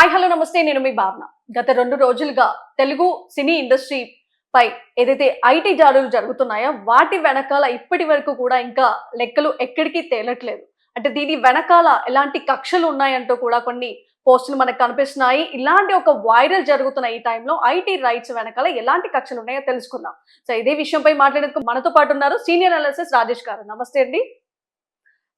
Hi hello నమస్తే నేను మీ భావన. గత రెండు రోజులుగా తెలుగు సినీ ఇండస్ట్రీ పై ఏదైతే ఐటీ దాడులు జరుగుతున్నాయో వాటి వెనకాల ఇప్పటి వరకు కూడా ఇంకా లెక్కలు ఎక్కడికి తేలట్లేదు. అంటే దీని వెనకాల ఎలాంటి కక్షలు ఉన్నాయంటూ కూడా కొన్ని పోస్టులు మనకు కనిపిస్తున్నాయి. ఇలాంటి ఒక వైరల్ జరుగుతున్న ఈ టైంలో ఐటీ రైట్స్ వెనకాల ఎలాంటి కక్షలు ఉన్నాయో తెలుసుకుందాం. సో ఇదే విషయంపై మాట్లాడేందుకు మనతో పాటు ఉన్నారు సీనియర్ అనాలిసిస్ రాజేష్ గారు. నమస్తే అండి.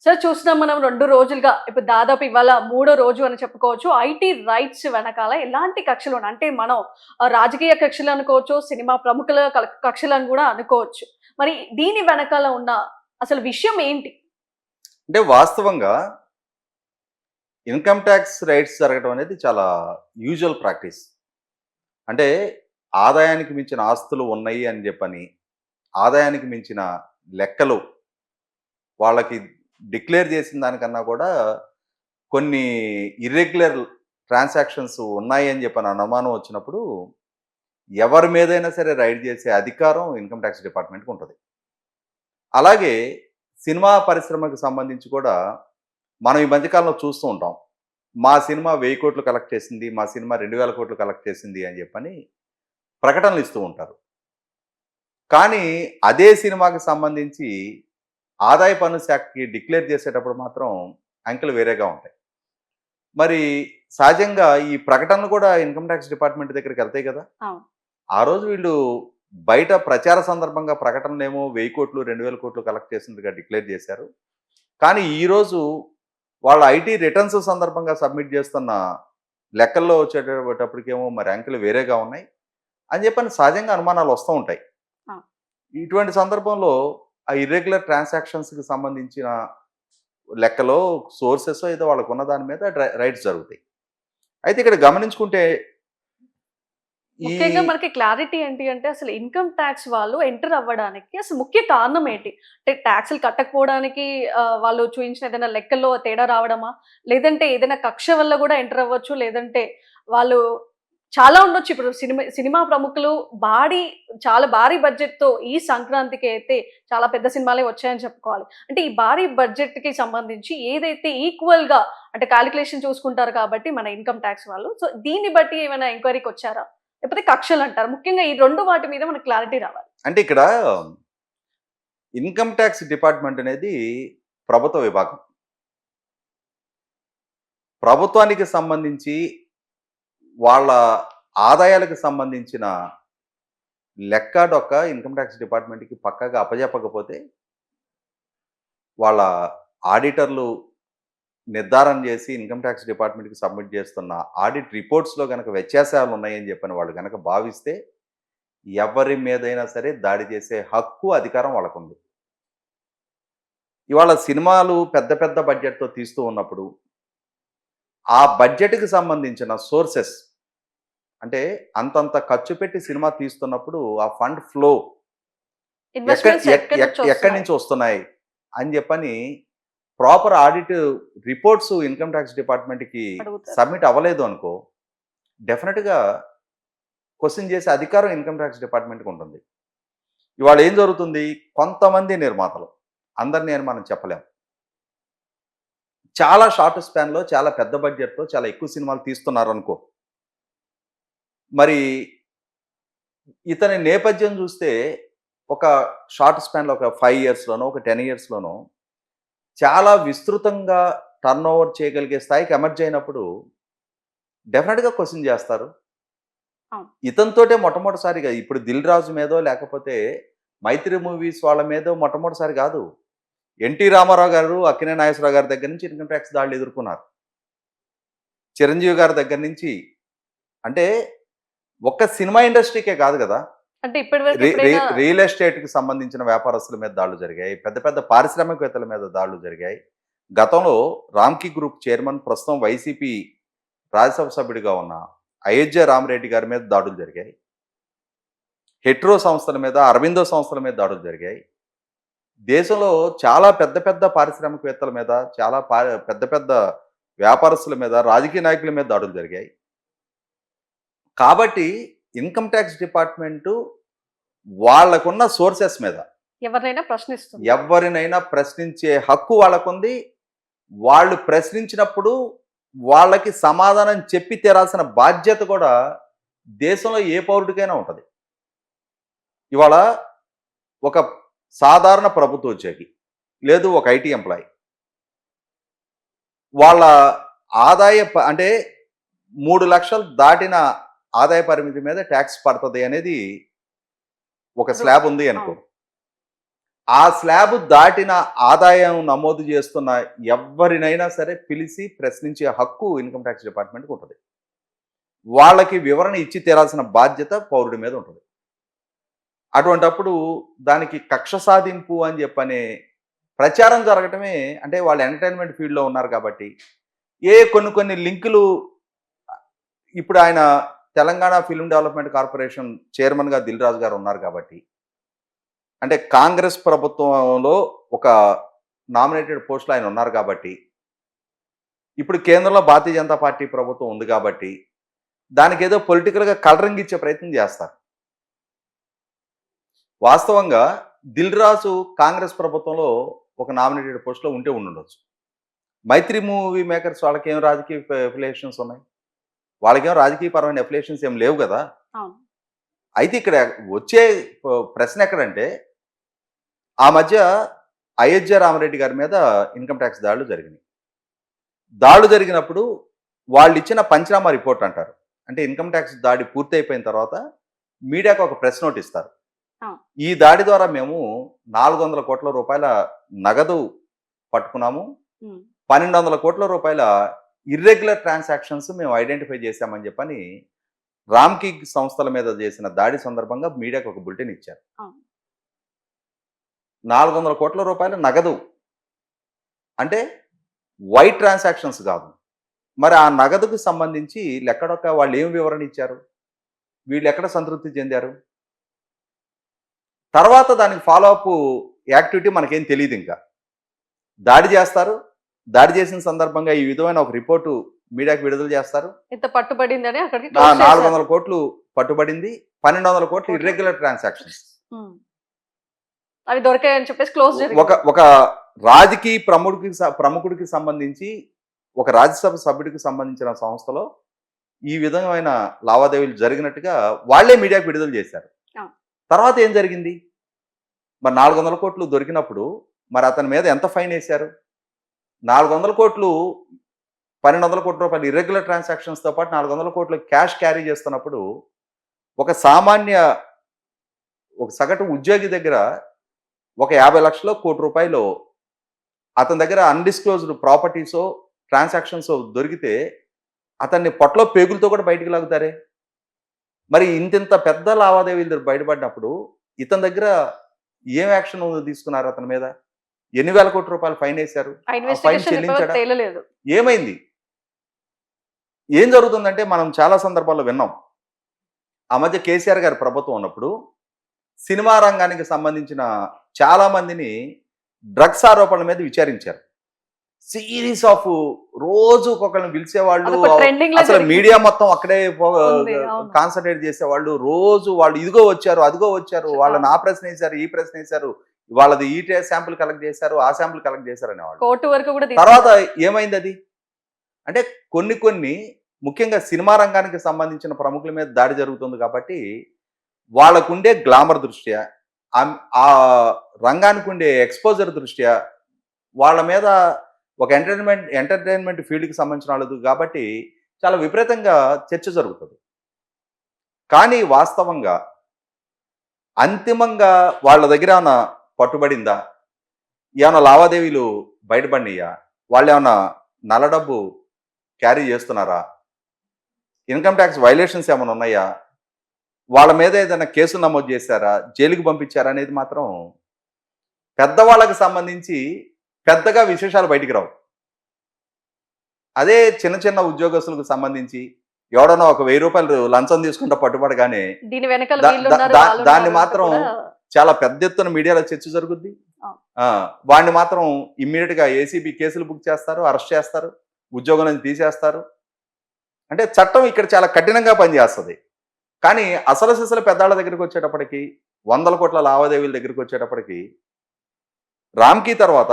సార్ చూస్తున్నాం మనం రెండు రోజులుగా. ఇప్పుడు దాదాపు ఇవాళ మూడో రోజు అని చెప్పుకోవచ్చు. ఐటీ రైట్స్ వెనకాల ఎలాంటి కక్షలు అంటే మనం ఆ, రాజకీయ కక్షలు అనుకోవచ్చు సినిమా ప్రముఖుల కల- కక్షలు అని కూడా అనుకోవచ్చు. మరి దీని వెనకాల ఉన్న అసలు విషయం ఏంటి? అంటే వాస్తవంగా ఇన్కమ్ ట్యాక్స్ రైట్స్ జరగడం అనేది చాలా యూజువల్ ప్రాక్టీస్. అంటే ఆదాయానికి మించిన ఆస్తులు ఉన్నాయి అని చెప్పని ఆదాయానికి మించిన లెక్కలు వాళ్ళకి డిక్లేర్ చేసిన దానికన్నా కూడా కొన్ని ఇర్రెగ్యులర్ ట్రాన్సాక్షన్స్ ఉన్నాయి అని అనుమానం వచ్చినప్పుడు ఎవరి మీదైనా సరే రైడ్ చేసే అధికారం ఇన్కమ్ ట్యాక్స్ డిపార్ట్మెంట్కి ఉంటుంది. అలాగే సినిమా పరిశ్రమకు సంబంధించి కూడా మనం ఈ మధ్యకాలంలో చూస్తూ ఉంటాం. మా సినిమా వెయ్యి కోట్లు కలెక్ట్ చేసింది మా సినిమా రెండు వేల కోట్లు కలెక్ట్ చేసింది అని చెప్పని ప్రకటనలు ఇస్తూ ఉంటారు. కానీ అదే సినిమాకి సంబంధించి ఆదాయ పన్ను శాఖకి డిక్లేర్ చేసేటప్పుడు మాత్రం అంకెలు వేరేగా ఉంటాయి. మరి సహజంగా ఈ ప్రకటనలు కూడా ఇన్కమ్ ట్యాక్స్ డిపార్ట్మెంట్ దగ్గరికి వెళ్తాయి కదా. ఆ రోజు వీళ్ళు బయట ప్రచార సందర్భంగా ప్రకటనలేమో వెయ్యి కోట్లు రెండు వేల కోట్లు కలెక్ట్ చేసినట్టుగా డిక్లేర్ చేశారు. కానీ ఈరోజు వాళ్ళ ఐటీ రిటర్న్స్ సందర్భంగా సబ్మిట్ చేస్తున్న లెక్కల్లో వచ్చేటప్పటికేమో మరి అంకెలు వేరేగా ఉన్నాయి. అని చెప్పని సహజంగా అనుమానాలు వస్తూ ఉంటాయి. ఇటువంటి సందర్భంలో ఆ ఇర్రెగ్యులర్ ట్రాన్సాక్షన్స్కి సంబంధించిన లెక్కలో సోర్సెస్ ఏదో వాళ్ళకు ఉన్న దాని మీద రైట్స్ జరుగుతాయి. అయితే ఇక్కడ గమనించుకుంటే ముఖ్యంగా మనకి క్లారిటీ ఏంటి అంటే అసలు ఇన్కమ్ ట్యాక్స్ వాళ్ళు ఎంటర్ అవ్వడానికి అసలు ముఖ్య కారణం ఏంటి? అంటే ట్యాక్స్లు కట్టకపోవడానికి వాళ్ళు చూపించిన ఏదైనా లెక్కల్లో తేడా రావడమా? లేదంటే ఏదైనా కక్ష వల్ల కూడా ఎంటర్ అవ్వచ్చు? లేదంటే వాళ్ళు చాలా ఉండొచ్చు. ఇప్పుడు సినిమా సినిమా ప్రముఖులు భారీ చాలా భారీ బడ్జెట్తో ఈ సంక్రాంతికి అయితే చాలా పెద్ద సినిమాలే వచ్చాయని చెప్పుకోవాలి. అంటే ఈ భారీ బడ్జెట్కి సంబంధించి ఏదైతే ఈక్వల్గా అంటే క్యాలిక్యులేషన్ చూసుకుంటారు కాబట్టి మన ఇన్కమ్ ట్యాక్స్ వాళ్ళు. సో దీన్ని బట్టి ఏమైనా ఎంక్వైరీకి వచ్చారా? లేకపోతే కక్షలు అంటారు? ముఖ్యంగా ఈ రెండు వాటి మీద మనకు క్లారిటీ రావాలి. అంటే ఇక్కడ ఇన్కమ్ ట్యాక్స్ డిపార్ట్మెంట్ అనేది ప్రభుత్వ విభాగం. ప్రభుత్వానికి సంబంధించి వాళ్ళ ఆదాయాలకు సంబంధించిన లెక్క డొక్క ఇన్కమ్ ట్యాక్స్ డిపార్ట్మెంట్కి పక్కగా అప్పజెప్పకపోతే వాళ్ళ ఆడిటర్లు నిర్ధారణ చేసి ఇన్కమ్ ట్యాక్స్ డిపార్ట్మెంట్కి సబ్మిట్ చేస్తున్న ఆడిట్ రిపోర్ట్స్లో కనుక వ్యత్యాసాలు ఉన్నాయని చెప్పని వాళ్ళు కనుక భావిస్తే ఎవరి మీదైనా సరే దాడి చేసే హక్కు అధికారం వాళ్ళకుంది. ఇవాళ సినిమాలు పెద్ద పెద్ద బడ్జెట్తో తీస్తూ ఉన్నప్పుడు ఆ బడ్జెట్కి సంబంధించిన సోర్సెస్ అంటే అంతంత ఖర్చు పెట్టి సినిమా తీస్తున్నప్పుడు ఆ ఫండ్ ఫ్లో ఎక్కడి నుంచి వస్తున్నాయి? అని చెప్పని proper audit reports income tax డిపార్ట్మెంట్కి. సబ్మిట్ అవ్వలేదు అనుకో డెఫినెట్గా క్వశ్చన్ చేసే అధికారం ఇన్కమ్ ట్యాక్స్ డిపార్ట్మెంట్కి ఉంటుంది ఇవాళ ఏం జరుగుతుంది కొంతమంది నిర్మాతలు అందరినీ అని మనం చెప్పలేం చాలా షార్ట్ స్పాన్లో చాలా పెద్ద బడ్జెట్తో చాలా ఎక్కువ సినిమాలు తీస్తున్నారు అనుకో మరి ఇతని నేపథ్యం చూస్తే ఒక షార్ట్ స్పాన్లో ఒక ఫైవ్ ఇయర్స్లోనో ఒక టెన్ ఇయర్స్లోనో చాలా విస్తృతంగా టర్న్ ఓవర్ చేయగలిగే స్థాయికి ఎమర్జ్ అయినప్పుడు డెఫినెట్గా క్వశ్చన్ చేస్తారు. ఇతనితోటే మొట్టమొదటిసారిగా ఇప్పుడు దిల్ రాజు మీదో లేకపోతే మైత్రి మూవీస్ వాళ్ళ మీదో మొట్టమొదటిసారి కాదు. ఎన్టీ రామారావు గారు అక్కినే నాగేశ్వరరావు గారి దగ్గర నుంచి ఇన్కమ్ ట్యాక్స్ దాడులు ఎదుర్కొన్నారు. చిరంజీవి గారి దగ్గర నుంచి. అంటే ఒక్క సినిమా ఇండస్ట్రీకే కాదు కదా. అంటే ఇప్పటి రియల్ ఎస్టేట్కి సంబంధించిన వ్యాపారస్తుల మీద దాడులు జరిగాయి. పెద్ద పెద్ద పారిశ్రామికవేత్తల మీద దాడులు జరిగాయి. గతంలో రామ్కి గ్రూప్ చైర్మన్ ప్రస్తుతం వైసీపీ రాజ్యసభ సభ్యుడిగా ఉన్న అయోధ్య రామరెడ్డి గారి మీద దాడులు జరిగాయి. హెట్రో సంస్థల మీద అరవిందో సంస్థల మీద దాడులు జరిగాయి. దేశంలో చాలా పెద్ద పెద్ద పారిశ్రామికవేత్తల మీద చాలా పెద్ద పెద్ద వ్యాపారస్తుల మీద రాజకీయ నాయకుల మీద దాడులు జరిగాయి. కాబట్టి ఇన్కమ్ ట్యాక్స్ డిపార్ట్మెంటు వాళ్ళకున్న సోర్సెస్ మీద. ఎవరినైనా ప్రశ్నిస్తుంది. ఎవరినైనా ప్రశ్నించే హక్కు వాళ్ళకుంది. వాళ్ళు ప్రశ్నించినప్పుడు వాళ్ళకి సమాధానం చెప్పి తీరాల్సిన బాధ్యత కూడా దేశంలో ఏ పౌరుడికైనా ఉంటుంది. ఇవాళ ఒక సాధారణ ప్రభుత్వ ఉద్యోగి లేదు ఒక ఐటీ ఎంప్లాయీ. వాళ్ళ ఆదాయ అంటే మూడు లక్షలు దాటిన ఆదాయ పరిమితి మీద ట్యాక్స్ పడుతుంది అనేది ఒక స్లాబ్ ఉంది అనుకో. ఆ స్లాబ్ దాటిన ఆదాయం నమోదు చేస్తున్న ఎవరినైనా సరే పిలిచి ప్రశ్నించే హక్కు ఇన్కమ్ ట్యాక్స్ డిపార్ట్మెంట్కి ఉంటుంది. వాళ్ళకి వివరణ ఇచ్చి తీరాల్సిన బాధ్యత పౌరుడి మీద ఉంటుంది. అటువంటప్పుడు దానికి కక్ష సాధింపు అని చెప్పనే ప్రచారం జరగటమే అంటే వాళ్ళు ఎంటర్టైన్మెంట్ ఫీల్డ్లో ఉన్నారు కాబట్టి ఏ కొన్ని కొన్ని లింకులు ఇప్పుడు ఆయన తెలంగాణ ఫిల్మ్ డెవలప్మెంట్ కార్పొరేషన్ చైర్మన్గా దిల్ రాజు గారు ఉన్నారు కాబట్టి. అంటే కాంగ్రెస్ ప్రభుత్వంలో ఒక నామినేటెడ్ పోస్టులు ఆయన ఉన్నారు కాబట్టి. ఇప్పుడు కేంద్రంలో భారతీయ జనతా పార్టీ ప్రభుత్వం ఉంది కాబట్టి దానికి ఏదో పొలిటికల్గా కలరింగ్ ఇచ్చే ప్రయత్నం చేస్తారు. వాస్తవంగా దిల్ రాజు కాంగ్రెస్ ప్రభుత్వంలో ఒక నామినేటెడ్ పోస్ట్లో ఉంటే ఉండుండొచ్చు. మైత్రి మూవీ మేకర్స్ వాళ్ళకి ఏం రాజకీయ రిలేషన్స్ ఉన్నాయి? వాళ్ళకేం రాజకీయ పరమైన ఎఫిలియేషన్స్ ఏం లేవు కదా? అయితే ఇక్కడ వచ్చే ప్రశ్న ఎక్కడంటే ఆ మధ్య అయోధ్య రామరెడ్డి గారి మీద ఇన్కమ్ ట్యాక్స్ దాడులు జరిగినాయి. దాడులు జరిగినప్పుడు వాళ్ళు ఇచ్చిన పంచనామా రిపోర్ట్ అంటారు. అంటే ఇన్కమ్ ట్యాక్స్ దాడి పూర్తయిపోయిన తర్వాత మీడియాకు ఒక ప్రెస్ నోట్ ఇస్తారు. ఈ దాడి ద్వారా మేము నాలుగు వందల కోట్ల రూపాయల నగదు పట్టుకున్నాము. పన్నెండు వందల కోట్ల రూపాయల ఇర్రెగ్యులర్ ట్రాన్సాక్షన్స్ మేము ఐడెంటిఫై చేశామని చెప్పని రామ్కి సంస్థల మీద చేసిన దాడి సందర్భంగా మీడియాకు ఒక బులెటిన్ ఇచ్చారు. నాలుగు వందల కోట్ల రూపాయల నగదు. అంటే వైట్ ట్రాన్సాక్షన్స్ కాదు. మరి ఆ నగదుకు సంబంధించి ఎక్కడొక్క వాళ్ళు ఏం వివరణ ఇచ్చారు? వీళ్ళు ఎక్కడ సంతృప్తి చెందారు? తర్వాత దానికి ఫాలో అప్ యాక్టివిటీ మనకేం తెలియదు ఇంకా. దాడి చేస్తారు దాడి చేసిన సందర్భంగా ఈ విధమైన ఒక రిపోర్టు మీడియాకు విడుదల చేస్తారు ఇంత పట్టుబడిందని అక్కడికి నాలుగు. వందల కోట్లు పట్టుబడింది పన్నెండు వందల కోట్లు. Irregular transactions. అవి దొరికాయని చెప్పేసి క్లోజ్ ఒక ఒక రాజకీయ ప్రముఖుడికి ప్రముఖుడికి సంబంధించి ఒక రాజ్యసభ సభ్యుడికి సంబంధించిన సంస్థలో ఈ విధమైన లావాదేవీలు జరిగినట్టుగా వాళ్ళే మీడియాకు విడుదల చేశారు. తర్వాత ఏం జరిగింది మరి నాలుగు వందల కోట్లు దొరికినప్పుడు మరి అతని మీద ఎంత ఫైన్ వేశారు నాలుగు వందల కోట్లు పన్నెండు వందల కోట్ల రూపాయలు ఇర్రెగ్యులర్ ట్రాన్సాక్షన్స్తో పాటు నాలుగు వందల కోట్లు క్యాష్ క్యారీ చేస్తున్నప్పుడు ఒక సామాన్య ఒక సగటు ఉద్యోగి దగ్గర ఒక యాభై లక్షల కోటి రూపాయలు అతని దగ్గర అన్డిస్క్లోజ్డ్ ప్రాపర్టీసో ట్రాన్సాక్షన్సో దొరికితే అతన్ని పొట్టలో పేగులతో కూడా బయటికి లాగుతారే? మరి ఇంతింత పెద్ద లావాదేవీలు బయటపడినప్పుడు ఇతని దగ్గర ఏం యాక్షన్ తీసుకున్నారు అతని మీద? ఎన్ని వేల కోట్ల రూపాయలు ఫైన్ వేశారు? ఇన్వెస్టిగేషన్ చెల్లించాడా? ఏమైంది? ఏం జరుగుతుందంటే మనం చాలా సందర్భాల్లో విన్నాం. ఆ మధ్య కేసీఆర్ గారి ప్రభుత్వం ఉన్నప్పుడు సినిమా రంగానికి సంబంధించిన చాలా మందిని డ్రగ్స్ ఆరోపణల మీద విచారించారు. సిరీస్ ఆఫ్ రోజు ఒకరిని పిలిచేవాళ్ళు అసలు. మీడియా మొత్తం అక్కడే. కాన్సన్ట్రేట్ చేసేవాళ్ళు. రోజు వాళ్ళు ఇదిగో వచ్చారు అదిగో వచ్చారు వాళ్ళని ఆ ప్రశ్న వేశారు ఈ ప్రశ్న వేశారు. వాళ్ళది ఈ శాంపుల్ కలెక్ట్ చేశారు ఆ శాంపుల్ కలెక్ట్ చేశారు అనేవాళ్ళు కోర్టు వరకు కూడా తర్వాత ఏమైంది అది? అంటే కొన్ని కొన్ని ముఖ్యంగా సినిమా రంగానికి సంబంధించిన ప్రముఖుల మీద దాడి జరుగుతుంది కాబట్టి వాళ్ళకుండే గ్లామర్ దృష్ట్యా ఆ- రంగానికి ఉండే ఎక్స్పోజర్ దృష్ట్యా వాళ్ళ మీద ఒక ఎంటర్టైన్మెంట్ ఎంటర్టైన్మెంట్ ఫీల్డ్కి సంబంధించిన వాళ్ళది కాబట్టి చాలా విపరీతంగా చర్చ జరుగుతుంది. కానీ వాస్తవంగా అంతిమంగా వాళ్ళ దగ్గర ఏమైనా పట్టుబడిందా? ఏమైనా లావాదేవీలు బయటపడినాయా? వాళ్ళు ఏమైనా నల్ల డబ్బు క్యారీ చేస్తున్నారా? ఇన్కమ్ ట్యాక్స్ వైలేషన్స్ ఏమైనా ఉన్నాయా? వాళ్ళ మీద ఏదైనా కేసు నమోదు చేశారా? జైలుకి పంపించారా అనేది మాత్రం పెద్దవాళ్ళకి సంబంధించి పెద్దగా విశేషాలు బయటికి రావు. అదే చిన్న చిన్న ఉద్యోగస్తులకు సంబంధించి ఎవడన్నా ఒక వెయ్యి రూపాయలు లంచం తీసుకుంటా పట్టుబడగానే దాన్ని మాత్రం చాలా పెద్ద ఎత్తున మీడియాలో చర్చ జరుగుద్ది. వాడిని మాత్రం ఇమ్మీడియట్గా ఏసీబీ కేసులు బుక్ చేస్తారు అరెస్ట్ చేస్తారు ఉద్యోగం నుంచి తీసేస్తారు. అంటే చట్టం ఇక్కడ చాలా కఠినంగా పనిచేస్తుంది. కానీ అసలు సిసలు పెద్దాళ్ళ దగ్గరికి వచ్చేటప్పటికి వందల కోట్ల లావాదేవీల దగ్గరికి వచ్చేటప్పటికి రామ్కి తర్వాత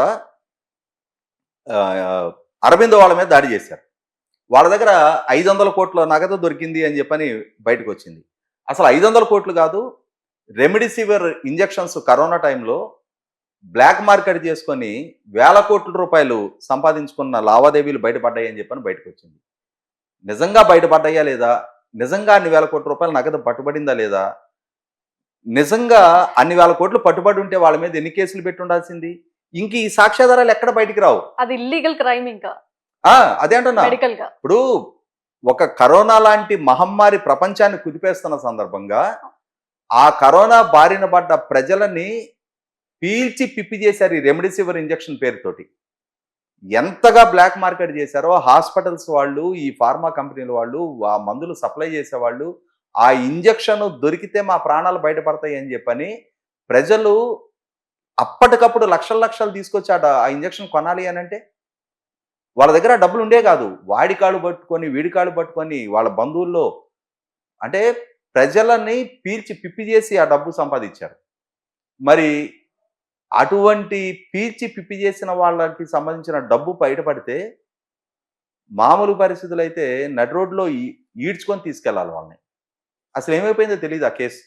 అరవింద్ వాళ్ళ మీద దాడి చేశారు. వాళ్ళ దగ్గర ఐదు వందల కోట్ల నగదు దొరికింది అని చెప్పని బయటకు వచ్చింది. అసలు ఐదు వందల కోట్లు కాదు రెమిడిసివిర్ ఇంజెక్షన్స్ కరోనా టైంలో బ్లాక్ మార్కెట్ చేసుకొని వేల కోట్ల రూపాయలు సంపాదించుకున్న లావాదేవీలు బయటపడ్డాయి అని చెప్పని బయటకు వచ్చింది నిజంగా బయటపడ్డాయా లేదా? నిజంగా అన్ని వేల కోట్ల రూపాయల నగదు పట్టుబడిందా లేదా? నిజంగా అన్ని వేల కోట్లు పట్టుబడి ఉంటే వాళ్ళ మీద ఎన్ని కేసులు పెట్టి ఉండాల్సింది? ఇంక ఈ సాక్ష్యాధారాలు ఎక్కడ బయటికి రావు? అది ఇల్లీగల్ క్రైమ్ ఇంకా. అదే అంటున్నా. ఇప్పుడు ఒక కరోనా లాంటి మహమ్మారి ప్రపంచాన్ని కుదిపేస్తున్న సందర్భంగా ఆ కరోనా బారిన పడ్డ ప్రజలని పీల్చి పిప్పి చేశారు ఈ రెమ్డెసివిర్ ఇంజెక్షన్ పేరుతోటి. ఎంతగా బ్లాక్ మార్కెట్ చేశారో హాస్పిటల్స్ వాళ్ళు ఈ ఫార్మా కంపెనీల వాళ్ళు ఆ మందులు సప్లై చేసేవాళ్ళు ఆ ఇంజెక్షన్ దొరికితే మా ప్రాణాలు బయటపడతాయి అని చెప్పని ప్రజలు అప్పటికప్పుడు లక్షల లక్షలు తీసుకొచ్చి ఆ ఇంజెక్షన్ కొనాలి అని అంటే? వాళ్ళ దగ్గర డబ్బులు ఉండే కాదు. వాడి కాళ్ళు పట్టుకొని వీడి కాళ్ళు పట్టుకొని వాళ్ళ బంధువుల్లో అంటే ప్రజలని పీల్చి పిప్పి చేసి ఆ డబ్బు సంపాదించారు. మరి అటువంటి పీల్చి పిప్పి చేసిన వాళ్ళకి సంబంధించిన డబ్బు బయటపడితే మామూలు పరిస్థితులు అయితే నడి రోడ్లో ఈ- ఈడ్చుకొని తీసుకెళ్ళాలి వాళ్ళని. అసలు ఏమైపోయిందో తెలియదు ఆ కేసు.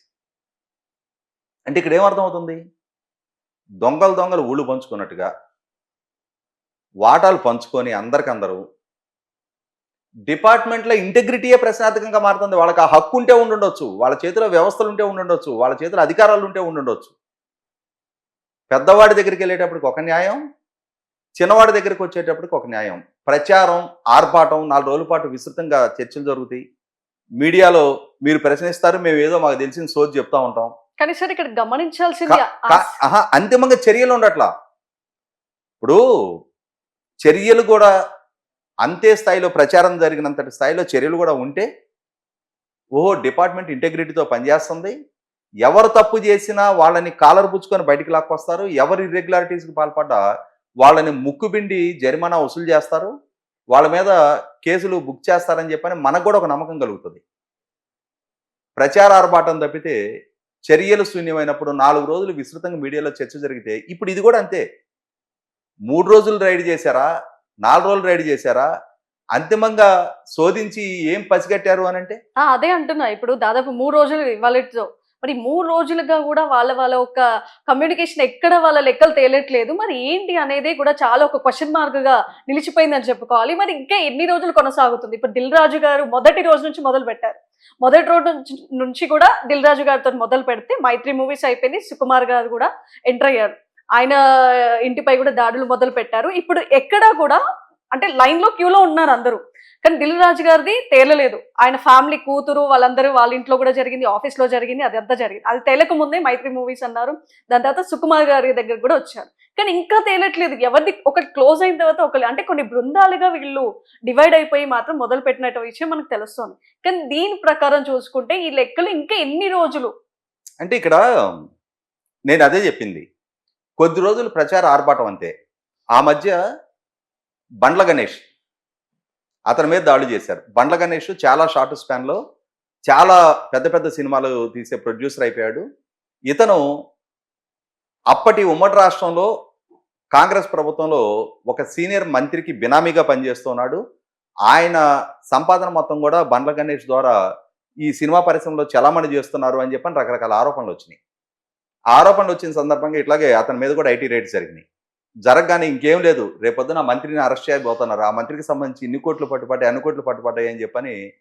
అంటే ఇక్కడ ఏమర్థమవుతుంది దొంగలు దొంగలు ఊళ్ళు పంచుకున్నట్టుగా వాటాలు పంచుకొని అందరికందరూ డిపార్ట్మెంట్లో ఇంటెగ్రిటీయే ప్రశ్నార్థకంగా మారుతుంది. వాళ్ళకి ఆ హక్కు ఉంటే ఉండుండొచ్చు. వాళ్ళ చేతిలో వ్యవస్థలు ఉంటే ఉండుండొచ్చు. వాళ్ళ చేతిలో అధికారాలు ఉంటే ఉండుండొచ్చు. పెద్దవాడి దగ్గరికి వెళ్ళేటప్పటికి ఒక న్యాయం చిన్నవాడి దగ్గరికి వచ్చేటప్పటికి ఒక న్యాయం. ప్రచారం ఆర్భాటం నాలుగు రోజుల పాటు విస్తృతంగా చర్చలు జరుగుతాయి. మీడియాలో మీరు ప్రశ్నిస్తారు మేము ఏదో మాకు తెలిసిన సోది చెప్తా ఉంటాం. కానీ సార్ ఇక్కడ గమనించాల్సింది అంతిమంగా చర్యలు ఉండట్లా. ఇప్పుడు చర్యలు కూడా అంతే స్థాయిలో ప్రచారం జరిగినంతటి స్థాయిలో చర్యలు కూడా ఉంటే ఓహో డిపార్ట్మెంట్ ఇంటెగ్రిటీతో పనిచేస్తుంది. ఎవరు తప్పు చేసినా వాళ్ళని కాలర్ పుచ్చుకొని బయటికి లాక్కొస్తారు. ఎవరు ఇర్రెగ్యులారిటీస్కి పాల్పడ్డా వాళ్ళని ముక్కుబిండి జరిమానా వసూలు చేస్తారు. వాళ్ళ మీద కేసులు బుక్ చేస్తారని చెప్పని మనకు కూడా ఒక నమ్మకం కలుగుతుంది. ప్రచార ఆర్భాటం తప్పితే చర్యలు శూన్యమైనప్పుడు నాలుగు రోజులు విస్తృతంగా మీడియాలో చర్చ జరిగితే ఇప్పుడు ఇది కూడా అంతే. మూడు రోజులు రైడ్ చేశారా? నాలుగు రోజులు రైడ్ చేశారా? అంతిమంగా శోధించి ఏం పసిగట్టారు అని అంటే? ఆ, అదే అంటున్నా. ఇప్పుడు దాదాపు మూడు రోజులు ఇవాళతో మరి మూడు రోజులుగా కూడా వాళ్ళ వాళ్ళ ఒక కమ్యూనికేషన్ ఎక్కడ వాళ్ళ లెక్కలు తేలట్లేదు. మరి ఏంటి అనేది కూడా చాలా ఒక క్వశ్చన్ మార్క్గా నిలిచిపోయిందని చెప్పుకోవాలి. మరి ఇంకా ఎన్ని రోజులు కొనసాగుతుంది? ఇప్పుడు దిల్ రాజు గారు మొదటి రోజు నుంచి మొదలు పెట్టారు. మొదటి రోజు నుంచి నుంచి కూడా దిల్ రాజు గారితో మొదలు పెడితే మైత్రి మూవీస్ అయిపోయింది సుకుమార్ గారు కూడా ఎంటర్ అయ్యారు. ఆయన ఇంటిపై కూడా దాడులు మొదలు పెట్టారు. ఇప్పుడు ఎక్కడా కూడా అంటే లైన్లో క్యూలో ఉన్నారు అందరూ. కానీ దిల్ రాజు గారిది తేలలేదు. ఆయన ఫ్యామిలీ కూతురు వాళ్ళందరూ వాళ్ళ ఇంట్లో కూడా జరిగింది ఆఫీస్లో జరిగింది అది అంతా జరిగింది. అది తేలక ముందే మైత్రి మూవీస్ అన్నారు. దాని తర్వాత సుకుమార్ గారి దగ్గర కూడా వచ్చారు. కానీ ఇంకా తేలట్లేదు. ఎవరిది ఒకటి క్లోజ్ అయిన తర్వాత ఒకళ్ళు అంటే కొన్ని బృందాలుగా వీళ్ళు డివైడ్ అయిపోయి మాత్రం మొదలు పెట్టినట్టు విషయం మనకు తెలుస్తుంది. కానీ దీని ప్రకారం చూసుకుంటే ఈ లెక్కలు ఇంకా ఎన్ని రోజులు? అంటే ఇక్కడ నేను అదే చెప్పింది. కొద్ది రోజులు ప్రచార ఆర్భాటం అంతే. ఆ మధ్య బండ్ల గణేష్ అతని మీద దాడి చేశారు. బండ్ల గణేష్ చాలా షార్ట్ స్పాన్లో చాలా పెద్ద పెద్ద సినిమాలు తీసే ప్రొడ్యూసర్ అయిపోయాడు. ఇతను అప్పటి ఉమ్మడి రాష్ట్రంలో కాంగ్రెస్ ప్రభుత్వంలో ఒక సీనియర్ మంత్రికి బినామీగా పనిచేస్తున్నాడు. ఆయన సంపాదన మొత్తం కూడా బండ్ల గణేష్ ద్వారా ఈ సినిమా పరిశ్రమలో చలామణి చేస్తున్నారు అని చెప్పని రకరకాల ఆరోపణలు వచ్చినాయి. ఆరోపణలు వచ్చిన సందర్భంగా ఇట్లాగే అతని మీద కూడా ఐటీ రేట్స్ జరిగినాయి. జరగగానే ఇంకేం లేదు. రేపొద్దున మంత్రిని అరెస్ట్ చేయబోతున్నారు. ఆ మంత్రికి సంబంధించి ఇన్ని కోట్లు పట్టుపడ్డాయి అన్ని కోట్లు పట్టుపడ్డాయి అని చెప్పని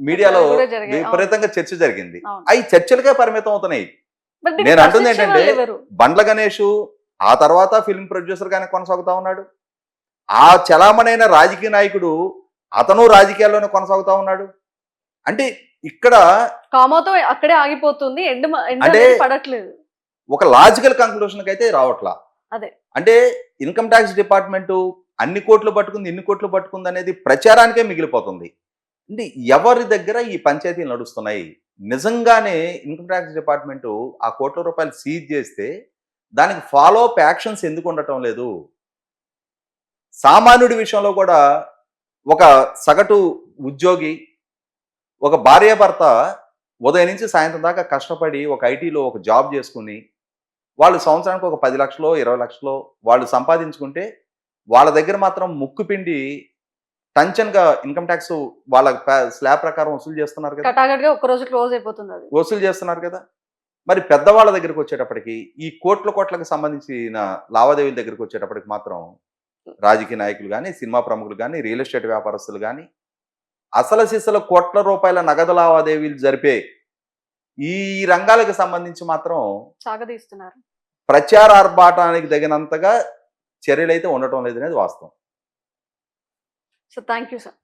మీడియాలో. విపరీతంగా చర్చ జరిగింది. అవి చర్చలకే పరిమితం అవుతున్నాయి. నేను అంటుంది ఏంటంటే-? బండ్ల గణేష్ ఆ తర్వాత ఫిల్మ్ ప్రొడ్యూసర్ గానే కొనసాగుతా ఉన్నాడు. ఆ చలామణైన రాజకీయ నాయకుడు అతను రాజకీయాల్లోనే కొనసాగుతా ఉన్నాడు. అంటే ఇక్కడ కామాతో అక్కడే ఆగిపోతుంది. ఎండ్ అంటే- పడట్లేదు. ఒక లాజికల్ కంక్లూషన్కి అయితే రావట్లా. అదే. అంటే ఇన్కమ్ ట్యాక్స్ డిపార్ట్మెంట్ అన్ని కోట్లు పట్టుకుంది ఇన్ని కోట్లు పట్టుకుంది అనేది ప్రచారానికే మిగిలిపోతుంది. అంటే ఎవరి దగ్గర ఈ పంచాయతీలు నడుస్తున్నాయి? నిజంగానే ఇన్కమ్ ట్యాక్స్ డిపార్ట్మెంట్ ఆ కోట్ల రూపాయలు సీజ్ చేస్తే దానికి ఫాలో అప్ యాక్షన్స్ ఎందుకు ఉండటం లేదు? సామాన్యుడి విషయంలో కూడా ఒక సగటు ఉద్యోగి ఒక భార్యాభర్త ఉదయం నుంచి సాయంత్రం దాకా కష్టపడి ఒక ఐటీలో ఒక జాబ్ చేసుకుని వాళ్ళు సంవత్సరానికి ఒక పది లక్షలో ఇరవై లక్షలో వాళ్ళు సంపాదించుకుంటే వాళ్ళ దగ్గర మాత్రం ముక్కు పిండి టంచన్గా ఇన్కమ్ ట్యాక్స్ వాళ్ళ స్లాబ్ ప్రకారం వసూలు చేస్తున్నారు కదా. ఒక రోజు క్లోజ్ అయిపోతుంది వసూలు చేస్తున్నారు కదా. మరి పెద్దవాళ్ళ దగ్గరికి వచ్చేటప్పటికి ఈ కోట్ల కోట్లకు సంబంధించిన లావాదేవీల దగ్గరికి వచ్చేటప్పటికి మాత్రం రాజకీయ నాయకులు కానీ సినిమా ప్రముఖులు కానీ రియల్ ఎస్టేట్ వ్యాపారస్తులు కానీ అసలు సిసల కోట్ల రూపాయల నగదు లావాదేవీలు జరిపే ఈ రంగాలకు సంబంధించి మాత్రం సాగదీస్తున్నారు. ప్రచారార్భాటానికి తగినంతగా చర్యలు అయితే ఉండటం లేదనేది వాస్తవం. So thank you sir